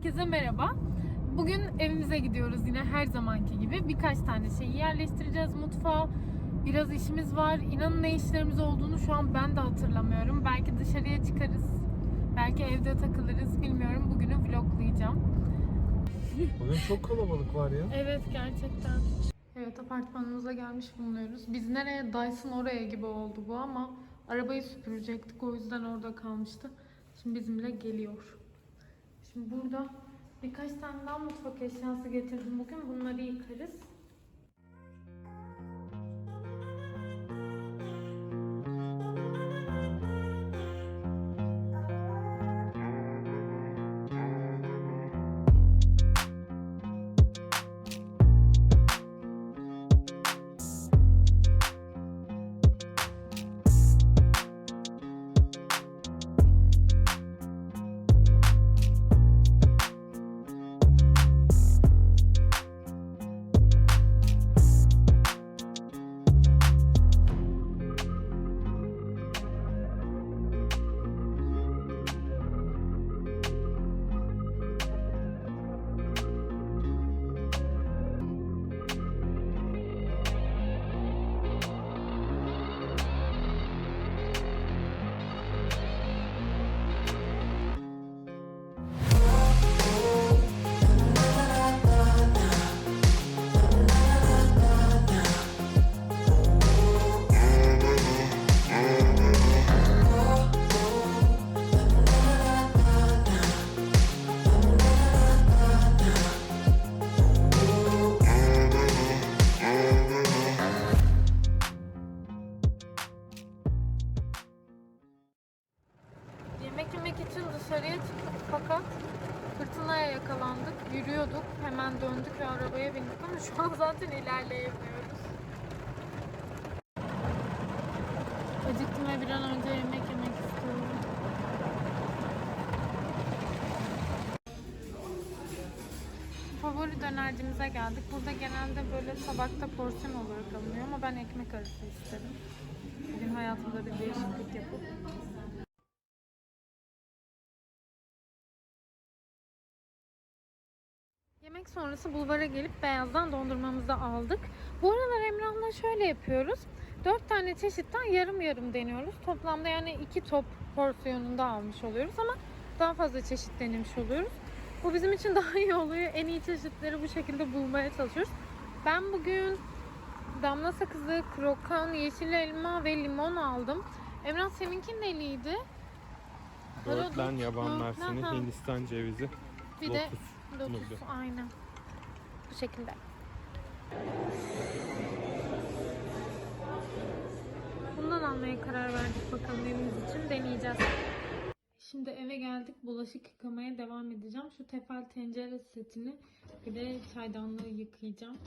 herkese merhaba. Bugün evimize gidiyoruz yine her zamanki gibi. Birkaç tane şeyi yerleştireceğiz mutfağa. Biraz işimiz var. İnanın ne işlerimiz olduğunu şu an ben de hatırlamıyorum. Belki dışarıya çıkarız. Belki evde takılırız. Bilmiyorum. Bugünü vloglayacağım. Bugün çok kalabalık var ya. Evet gerçekten. Evet apartmanımıza gelmiş bulunuyoruz. Biz nereye Dyson oraya gibi oldu bu ama arabayı süpürecektik o yüzden orada kalmıştı. Şimdi bizimle geliyor. Şimdi burada birkaç tane daha mutfak eşyası getirdim bugün. Bunları yıkarız. Acıktım ve bir an önce yemek yemek istiyorum. Favori dönercimize geldik. Burada genelde böyle tabakta porsiyon olarak alınıyor ama ben ekmek arası istedim. Bugün hayatımda bir değişiklik yapıp Yemek sonrası bulvara gelip beyazdan dondurmamızı aldık. Bu aralar Emrah'la şöyle yapıyoruz. 4 tane çeşitten yarım yarım deniyoruz. Toplamda yani 2 top porsiyonunda almış oluyoruz ama daha fazla çeşit denemiş oluyoruz. Bu bizim için daha iyi oluyor. En iyi çeşitleri bu şekilde bulmaya çalışıyoruz. Ben bugün damla sakızı, krokan, yeşil elma ve limon aldım. Emrah seninki neliydi? Böğürtlen, Karadut. yaban mersini. Hindistan cevizi, Bir de lotus. aynen. Bu şekilde. Almaya karar verdik bakalım evimiz için deneyeceğiz. Şimdi eve geldik. Bulaşık yıkamaya devam edeceğim. Şu tefal tencere setini bir de çaydanlığı yıkayacağım.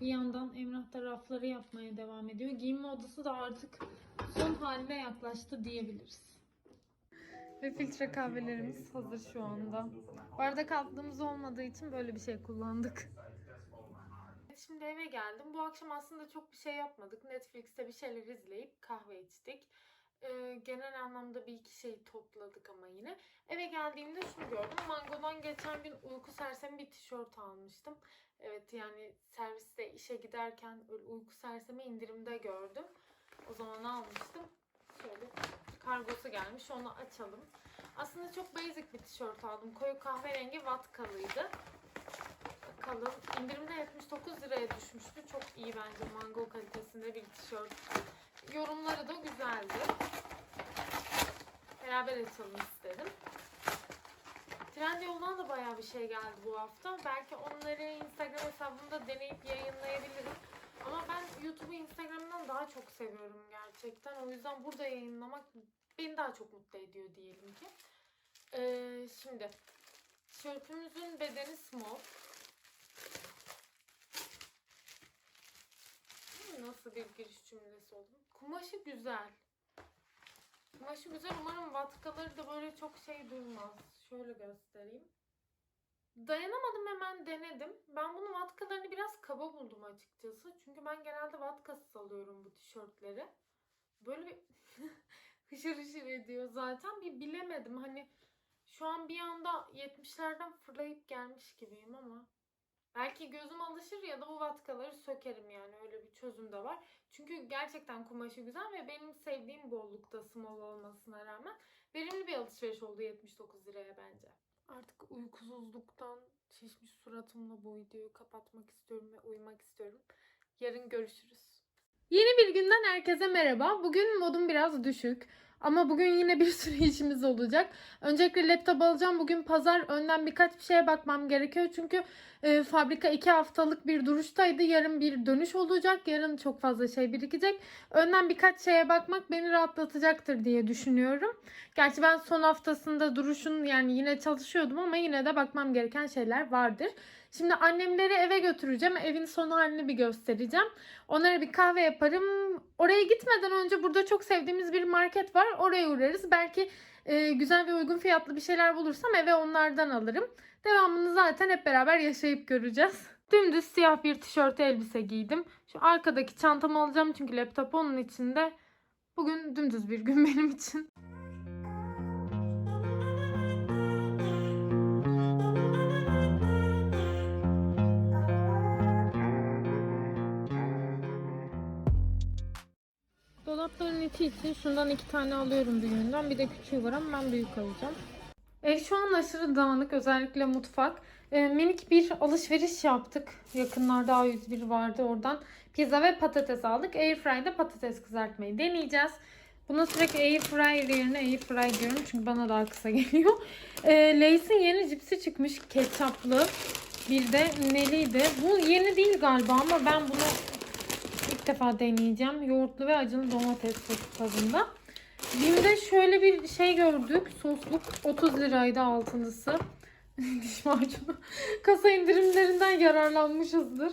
Bir yandan Emrah da rafları yapmaya devam ediyor. Giyinme odası da artık son haline yaklaştı diyebiliriz. Ve filtre kahvelerimiz hazır şu anda. Bardak altlığımız olmadığı için böyle bir şey kullandık. Şimdi eve geldim. Bu akşam aslında çok bir şey yapmadık. Netflix'te bir şeyler izleyip kahve içtik. Ee, genel anlamda bir iki şey topladık ama yine. Eve geldiğimde şunu gördüm. Mango'dan geçen gün uyku sersemi bir tişört almıştım. Evet yani serviste işe giderken uyku sersemi indirimde gördüm. O zaman almıştım. Şöyle kargosu gelmiş. Onu açalım. Aslında çok basic bir tişört aldım. Koyu kahverengi vatkalıydı. Bakalım. İndirimde 79 liraya düşmüştü. Çok iyi bence mango kalitesinde bir tişört. Yorumları da güzeldi. Beraber açalım istedim. Trendyol'dan da bayağı bir şey geldi bu hafta. Belki onları Instagram hesabımda deneyip yayınlayabilirim. Ama ben YouTube'u Instagram'dan daha çok seviyorum gerçekten. O yüzden burada yayınlamak beni daha çok mutlu ediyor diyelim ki. Ee, şimdi tişörtümüzün bedeni small. Nasıl bir giriş cümlesi oldu? Kumaşı güzel. Kumaşı güzel. Umarım vatkaları da böyle çok şey durmaz. Şöyle göstereyim. Dayanamadım hemen denedim. Ben bunun vatkalarını biraz kaba buldum açıkçası. Çünkü ben genelde vatkasız alıyorum bu tişörtleri. Böyle bir hışır hışır ediyor zaten. Bir bilemedim hani Şu an bir anda 70'lerden fırlayıp gelmiş gibiyim ama belki gözüm alışır ya da bu vatkaları sökerim yani öyle bir çözüm de var. Çünkü gerçekten kumaşı güzel ve benim sevdiğim bollukta small olmasına rağmen verimli bir alışveriş oldu 79 liraya bence. Artık uykusuzluktan şişmiş suratımla bu videoyu kapatmak istiyorum ve uyumak istiyorum. Yarın görüşürüz. Yeni bir günden herkese merhaba. Bugün modum biraz düşük. Ama bugün yine bir sürü işimiz olacak. Öncelikle laptop alacağım. Bugün pazar. Önden birkaç bir şeye bakmam gerekiyor. Çünkü e, fabrika iki haftalık bir duruştaydı. Yarın bir dönüş olacak. Yarın çok fazla şey birikecek. Önden birkaç şeye bakmak beni rahatlatacaktır diye düşünüyorum. Gerçi ben son haftasında duruşun yani yine çalışıyordum ama yine de bakmam gereken şeyler vardır. Şimdi annemleri eve götüreceğim. Evin son halini bir göstereceğim. Onlara bir kahve yaparım. Oraya gitmeden önce burada çok sevdiğimiz bir market var. Oraya uğrarız. Belki e, güzel ve uygun fiyatlı bir şeyler bulursam eve onlardan alırım. Devamını zaten hep beraber yaşayıp göreceğiz. Dümdüz siyah bir tişört elbise giydim. Şu arkadaki çantamı alacağım çünkü laptop onun içinde. Bugün dümdüz bir gün benim için. İçi için şundan iki tane alıyorum büyüğünden. Bir de küçüğü var ama ben büyük alacağım. Ev şu an aşırı dağınık. Özellikle mutfak. Ee, minik bir alışveriş yaptık. Yakınlarda A101 vardı oradan. Pizza ve patates aldık. Airfry'de patates kızartmayı deneyeceğiz. Buna sürekli airfryer yerine airfry diyorum çünkü bana daha kısa geliyor. Ee, Lay's'in yeni cipsi çıkmış ketçaplı. Bir de neliydi? Bu yeni değil galiba ama ben bunu defa deneyeceğim. Yoğurtlu ve acılı domates sosu tadında. Bim'de şöyle bir şey gördük. Sosluk 30 liraydı altılısı. Diş macunu. Kasa indirimlerinden yararlanmışızdır.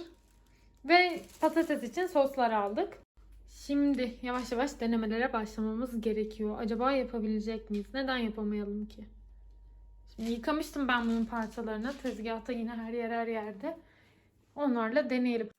Ve patates için soslar aldık. Şimdi yavaş yavaş denemelere başlamamız gerekiyor. Acaba yapabilecek miyiz? Neden yapamayalım ki? Şimdi yıkamıştım ben bunun parçalarını. Tezgahta yine her yer her yerde. Onlarla deneyelim.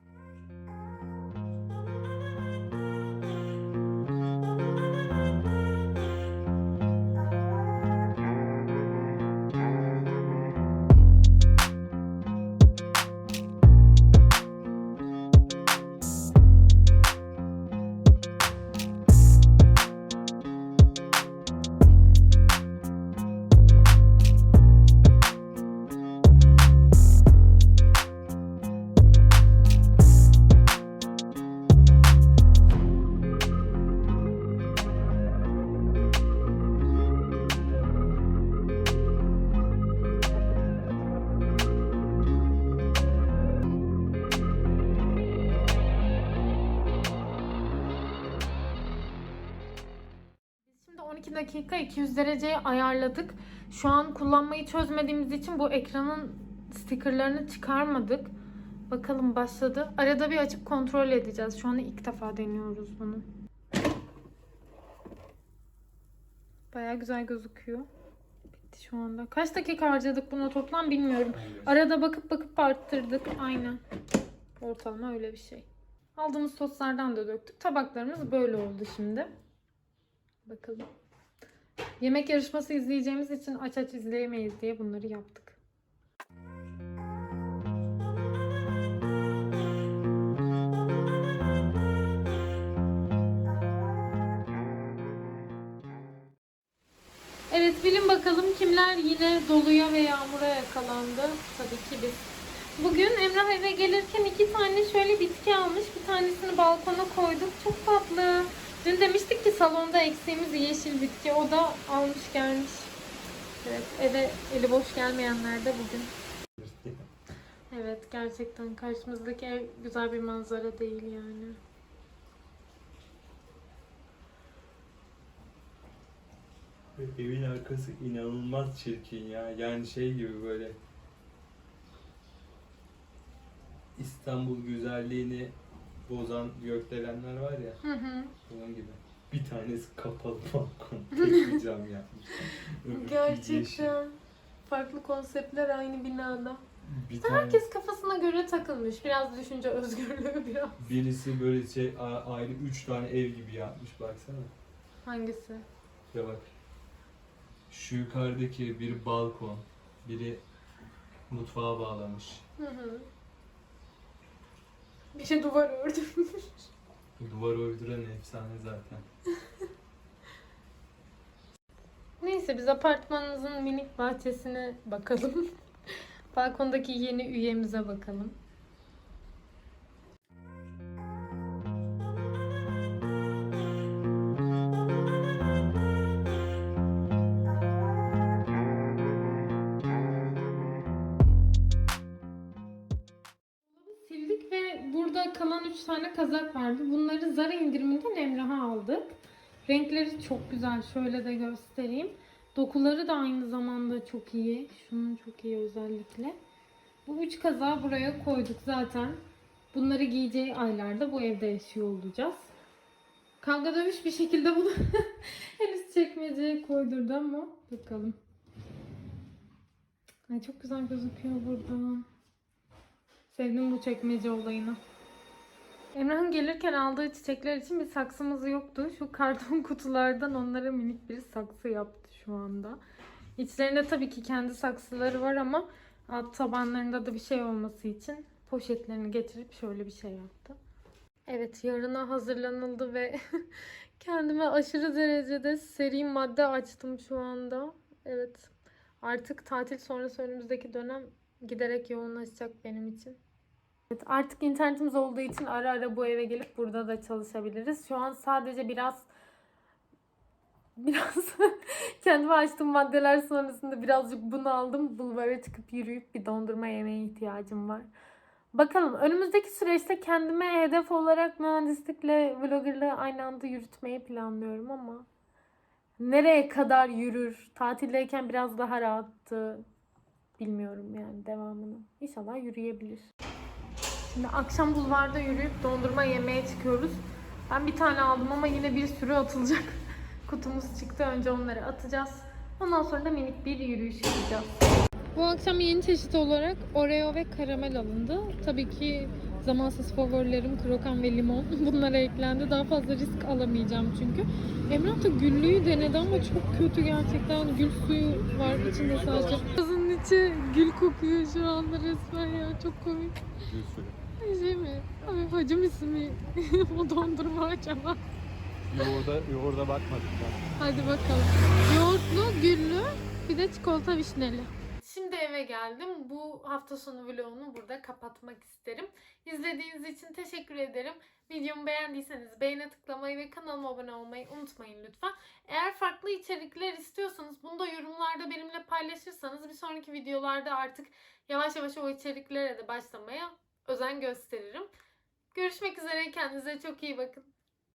12 dakika 200 dereceye ayarladık. Şu an kullanmayı çözmediğimiz için bu ekranın stikerlerini çıkarmadık. Bakalım başladı. Arada bir açıp kontrol edeceğiz. Şu an ilk defa deniyoruz bunu. Baya güzel gözüküyor. Bitti şu anda. Kaç dakika harcadık buna toplam bilmiyorum. Arada bakıp bakıp arttırdık. Aynen. Ortalama öyle bir şey. Aldığımız soslardan da döktük. Tabaklarımız böyle oldu şimdi. Bakalım. Yemek yarışması izleyeceğimiz için aç aç izleyemeyiz diye bunları yaptık. Evet bilin bakalım kimler yine doluya ve yağmura yakalandı. Tabii ki biz. Bugün Emrah eve gelirken iki tane şöyle bitki almış. Bir tanesini balkona koyduk. Çok tatlı. Dün demiştik ki salonda eksiğimiz yeşil bitki. O da almış gelmiş. Evet eve eli boş gelmeyenler de bugün. Evet gerçekten karşımızdaki ev güzel bir manzara değil yani. Evin arkası inanılmaz çirkin ya. Yani şey gibi böyle İstanbul güzelliğini bozan gökdelenler var ya. Hı hı. Onun gibi. Bir tanesi kapalı balkon. Tek bir cam yapmış. Yeşil. Gerçekten. Farklı konseptler aynı binada. Bir tane, Herkes kafasına göre takılmış. Biraz düşünce özgürlüğü biraz. birisi böyle şey a- ayrı üç tane ev gibi yapmış baksana. Hangisi? Ya bak. Şu yukarıdaki bir balkon, biri mutfağa bağlamış. Hı hı. Bir şey duvar ördüm. Duvar uyduran efsane zaten. Neyse biz apartmanımızın minik bahçesine bakalım. Balkondaki yeni üyemize bakalım. Tane kazak vardı. Bunları Zara indiriminden Emrah'a aldık. Renkleri çok güzel. Şöyle de göstereyim. Dokuları da aynı zamanda çok iyi. Şunun çok iyi özellikle. Bu üç kazağı buraya koyduk zaten. Bunları giyeceği aylarda bu evde yaşıyor olacağız. Kavga dövüş bir şekilde bunu henüz çekmeceye koydurdu ama bakalım. Ay çok güzel gözüküyor burada. Sevdim bu çekmece olayını. Emrah'ın gelirken aldığı çiçekler için bir saksımız yoktu. Şu karton kutulardan onlara minik bir saksı yaptı şu anda. İçlerinde tabii ki kendi saksıları var ama alt tabanlarında da bir şey olması için poşetlerini getirip şöyle bir şey yaptı. Evet yarına hazırlanıldı ve kendime aşırı derecede seri madde açtım şu anda. Evet artık tatil sonrası önümüzdeki dönem giderek yoğunlaşacak benim için. Evet, artık internetimiz olduğu için ara ara bu eve gelip burada da çalışabiliriz. Şu an sadece biraz biraz kendime açtığım maddeler sonrasında birazcık bunu aldım. Bulvara çıkıp yürüyüp bir dondurma yemeye ihtiyacım var. Bakalım önümüzdeki süreçte kendime hedef olarak mühendislikle vloggerlığı aynı anda yürütmeyi planlıyorum ama nereye kadar yürür? Tatildeyken biraz daha rahattı. Bilmiyorum yani devamını. İnşallah yürüyebilir. Şimdi akşam bulvarda yürüyüp dondurma yemeye çıkıyoruz. Ben bir tane aldım ama yine bir sürü atılacak. Kutumuz çıktı. Önce onları atacağız. Ondan sonra da minik bir yürüyüş yapacağız. Bu akşam yeni çeşit olarak Oreo ve karamel alındı. Tabii ki zamansız favorilerim krokan ve limon. Bunlara eklendi. Daha fazla risk alamayacağım çünkü. Emrah da güllüyü denedi ama çok kötü gerçekten. Gül suyu var içinde sadece. Kızın içi gül kokuyor şu anda resmen ya. Çok komik. Şey mi? Abi hacım ismi o dondurma acaba? Yoğurda, yoğurda bakmadık ben. Hadi bakalım. Yoğurtlu, güllü, bir de çikolata vişneli. Şimdi eve geldim. Bu hafta sonu vlogunu burada kapatmak isterim. İzlediğiniz için teşekkür ederim. Videomu beğendiyseniz beğene tıklamayı ve kanalıma abone olmayı unutmayın lütfen. Eğer farklı içerikler istiyorsanız bunu da yorumlarda benimle paylaşırsanız bir sonraki videolarda artık yavaş yavaş o içeriklere de başlamaya özen gösteririm. Görüşmek üzere. Kendinize çok iyi bakın.